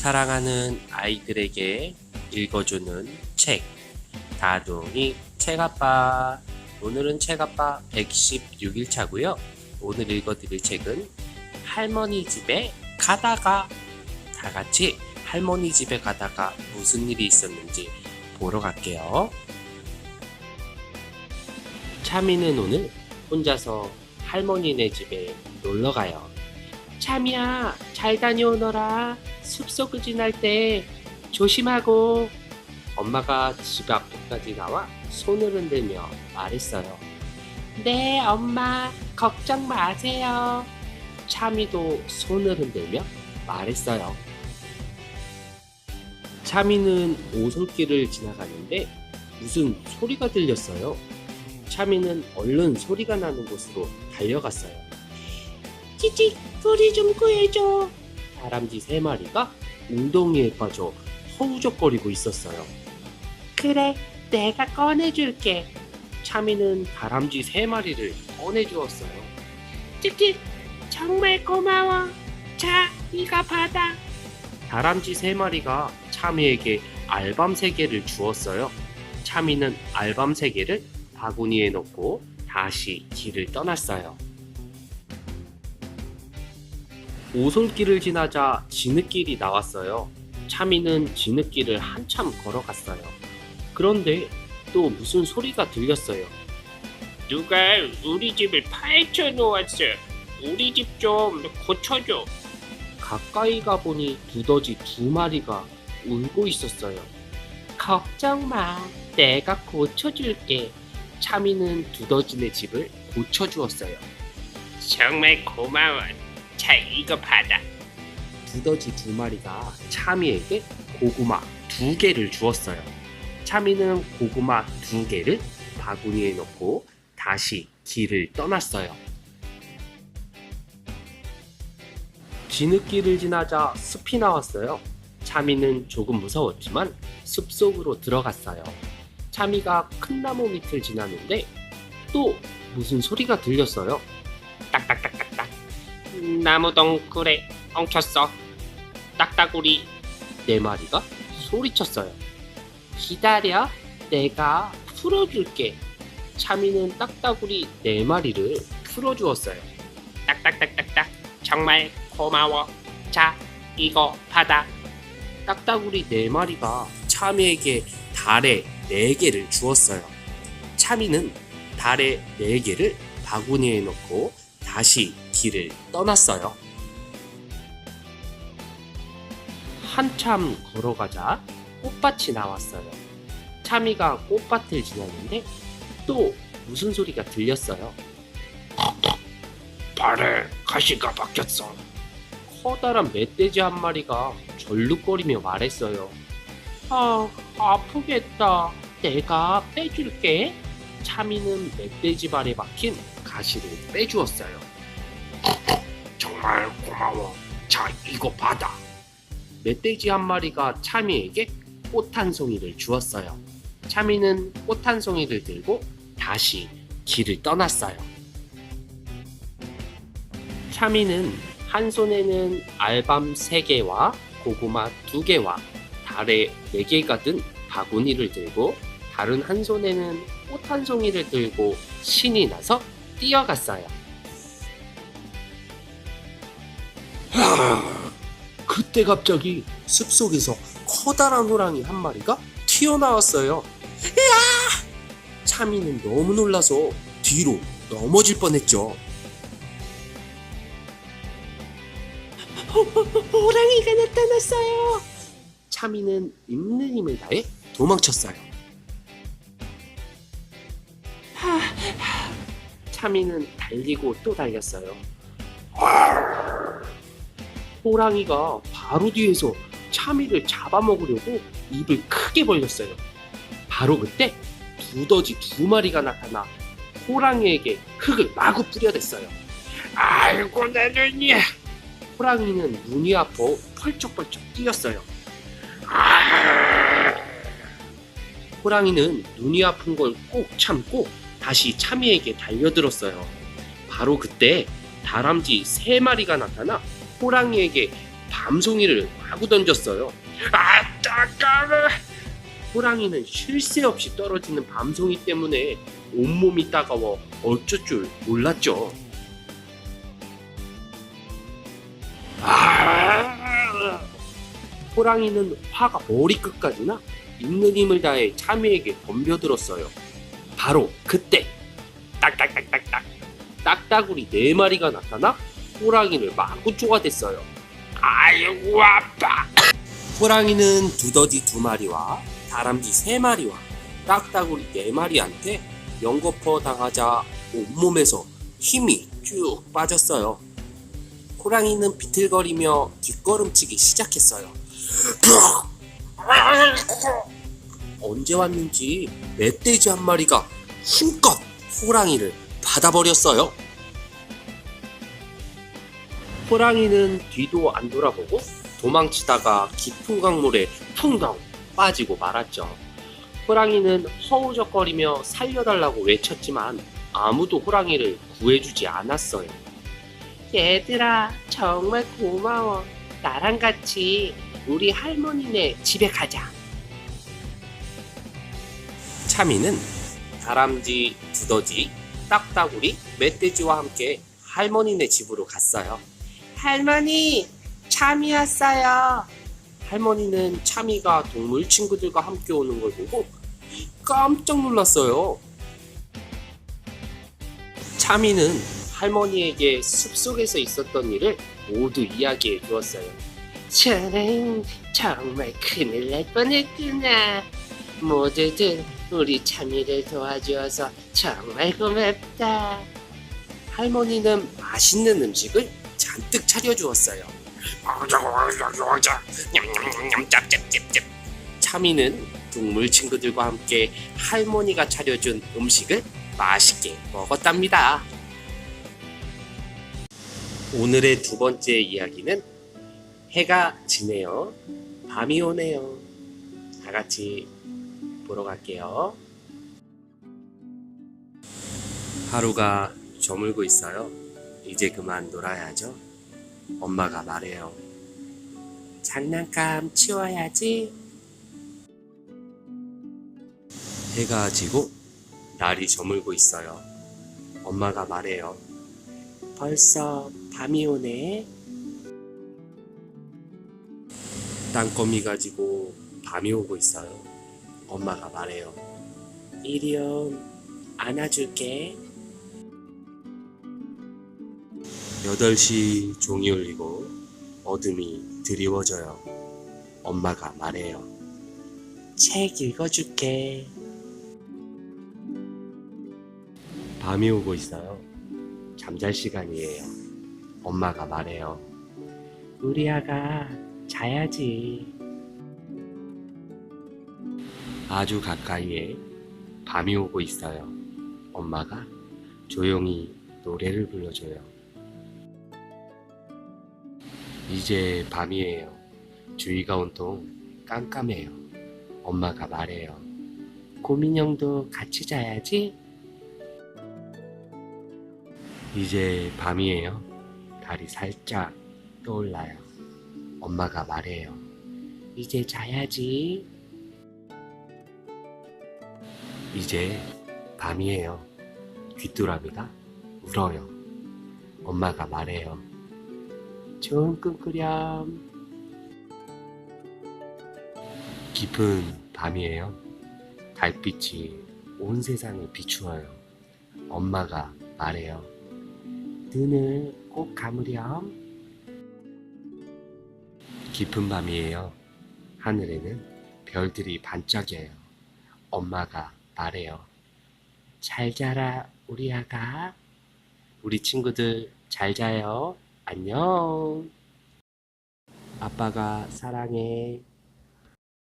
사랑하는 아이들에게 읽어주는 책. 다둥이 책아빠. 오늘은 책아빠 116일 차고요. 오늘 읽어드릴 책은 할머니 집에 가다가. 다 같이 할머니 집에 가다가 무슨 일이 있었는지 보러 갈게요. 차미는 오늘 혼자서 할머니네 집에 놀러 가요. 참이야, 잘 다녀오너라. 숲속을 지날 때 조심하고. 엄마가 집 앞까지 나와 손을 흔들며 말했어요. 네, 엄마. 걱정 마세요. 참이도 손을 흔들며 말했어요. 참이는 오솔길을 지나가는데 무슨 소리가 들렸어요. 참이는 얼른 소리가 나는 곳으로 달려갔어요. 찌찌 소리 좀 구해줘. 다람쥐 세 마리가 웅덩이에 빠져 허우적거리고 있었어요. 그래, 내가 꺼내줄게. 차미는 다람쥐 세 마리를 꺼내주었어요. 찌찌, 정말 고마워. 자, 이거 받아. 다람쥐 세 마리가 차미에게 알밤 세 개를 주었어요. 차미는 알밤 세 개를 바구니에 넣고 다시 길을 떠났어요. 오솔길을 지나자 진흙길이 나왔어요. 차미는 진흙길을 한참 걸어갔어요. 그런데 또 무슨 소리가 들렸어요. 누가 우리 집을 파헤쳐 놓았어. 우리 집 좀 고쳐줘. 가까이 가보니 두더지 두 마리가 울고 있었어요. 걱정 마. 내가 고쳐줄게. 차미는 두더지네 집을 고쳐주었어요. 정말 고마워. 자, 이거 받아. 두더지 두 마리가 차미에게 고구마 두 개를 주었어요. 차미는 고구마 두 개를 바구니에 넣고 다시 길을 떠났어요. 진흙길을 지나자 숲이 나왔어요. 차미는 조금 무서웠지만 숲 속으로 들어갔어요. 차미가 큰 나무 밑을 지나는데 또 무슨 소리가 들렸어요. 딱딱딱딱딱. 나무 덩굴에 엉켰어. 딱따구리. 네 마리가 소리쳤어요. 기다려, 내가 풀어줄게. 차미는 딱따구리 네 마리를 풀어주었어요. 딱딱딱딱딱. 정말 고마워. 자, 이거 받아. 딱따구리 네 마리가 차미에게 달에 네 개를 주었어요. 차미는 달에 네 개를 바구니에 넣고 다시 길을 떠났어요. 한참 걸어가자 꽃밭이 나왔어요. 차미가 꽃밭을 지났는데 또 무슨 소리가 들렸어요. 발에 가시가 박혔어. 커다란 멧돼지 한 마리가 절룩거리며 말했어요. 아, 아프겠다. 내가 빼줄게. 차미는 멧돼지 발에 박힌 가시를 빼주었어요. 정말 고마워. 자, 이거 받아. 멧돼지 한 마리가 차미에게 꽃 한 송이를 주었어요. 차미는 꽃 한 송이를 들고 다시 길을 떠났어요. 차미는 한 손에는 알밤 3개와 고구마 2개와 달에 4개가 든 바구니를 들고 다른 한 손에는 꽃 한 송이를 들고 신이 나서 뛰어갔어요. 그때 갑자기 숲속에서 커다란 호랑이 한 마리가 튀어나왔어요. 으아! 차미는 너무 놀라서 뒤로 넘어질 뻔했죠. 호랑이가 나타났어요. 차미는 있는 힘을 다해 도망쳤어요. 하, 하. 차미는 달리고 또 달렸어요. 호랑이가 바로 뒤에서 차미를 잡아먹으려고 입을 크게 벌렸어요. 바로 그때 두더지 두 마리가 나타나 호랑이에게 흙을 마구 뿌려댔어요. 아이고, 내 눈이. 호랑이는 눈이 아파 펄쩍펄쩍 뛰었어요. 아, 호랑이는 눈이 아픈 걸 꼭 참고 다시 차미에게 달려들었어요. 바로 그때 다람쥐 세 마리가 나타나 호랑이에게 밤송이를 마구 던졌어요. 아 따가워. 호랑이는 쉴 새 없이 떨어지는 밤송이 때문에 온몸이 따가워 어쩔 줄 몰랐죠. 아. 호랑이는 화가 머리끝까지나 있는 힘을 다해 참이에게 덤벼들었어요. 바로 그때 딱딱딱딱딱 딱따구리 네 마리가 나타나 호랑이를 마구 쪼아댔어요. 아이고 아파. 호랑이는 두더지 두 마리와 다람쥐 세 마리와 딱따구리 네 마리한테 연거푸 당하자 온몸에서 힘이 쭉 빠졌어요. 호랑이는 비틀거리며 뒷걸음치기 시작했어요. 언제 왔는지 멧돼지 한 마리가 힘껏 호랑이를 받아버렸어요. 호랑이는 뒤도 안 돌아보고 도망치다가 깊은 강물에 퉁덩 빠지고 말았죠. 호랑이는 허우적거리며 살려달라고 외쳤지만 아무도 호랑이를 구해주지 않았어요. 얘들아, 정말 고마워. 나랑 같이 우리 할머니네 집에 가자. 참이는 다람쥐, 두더지, 딱따구리, 멧돼지와 함께 할머니네 집으로 갔어요. 할머니, 참이 왔어요. 할머니는 참이가 동물 친구들과 함께 오는 걸 보고 깜짝 놀랐어요. 참이는 할머니에게 숲속에서 있었던 일을 모두 이야기해 주었어요. 저는 정말 큰일 날 뻔했구나. 모두들 우리 참이를 도와주어서 정말 고맙다. 할머니는 맛있는 음식을 잔뜩 차려주었어요. 참이는 동물 친구들과 함께 할머니가 차려준 음식을 맛있게 먹었답니다. 오늘의 두 번째 이야기는 해가 지네요. 밤이 오네요. 다 같이 보러 갈게요. 하루가 저물고 있어요. 이제 그만 놀아야죠. 엄마가 말해요. 장난감 치워야지. 해가 지고 날이 저물고 있어요. 엄마가 말해요. 벌써 밤이 오네. 땅거미 가 지고 밤이 오고 있어요. 엄마가 말해요. 이리 온 안아줄게. 8시 종이 울리고 어둠이 드리워져요. 엄마가 말해요. 책 읽어줄게. 밤이 오고 있어요. 잠잘 시간이에요. 엄마가 말해요. 우리 아가 자야지. 아주 가까이에 밤이 오고 있어요. 엄마가 조용히 노래를 불러줘요. 이제 밤이에요. 주위가 온통 깜깜해요. 엄마가 말해요. 고민형도 같이 자야지. 이제 밤이에요. 달이 살짝 떠올라요. 엄마가 말해요. 이제 자야지. 이제 밤이에요. 귀뚜라미가 울어요. 엄마가 말해요. 좋은 꿈 꾸렴. 깊은 밤이에요. 달빛이 온 세상을 비추어요. 엄마가 말해요. 눈을 꼭 감으렴. 깊은 밤이에요. 하늘에는 별들이 반짝여요. 엄마가 말해요. 잘 자라, 우리 아가. 우리 친구들 잘 자요. 안녕. 아빠가 사랑해.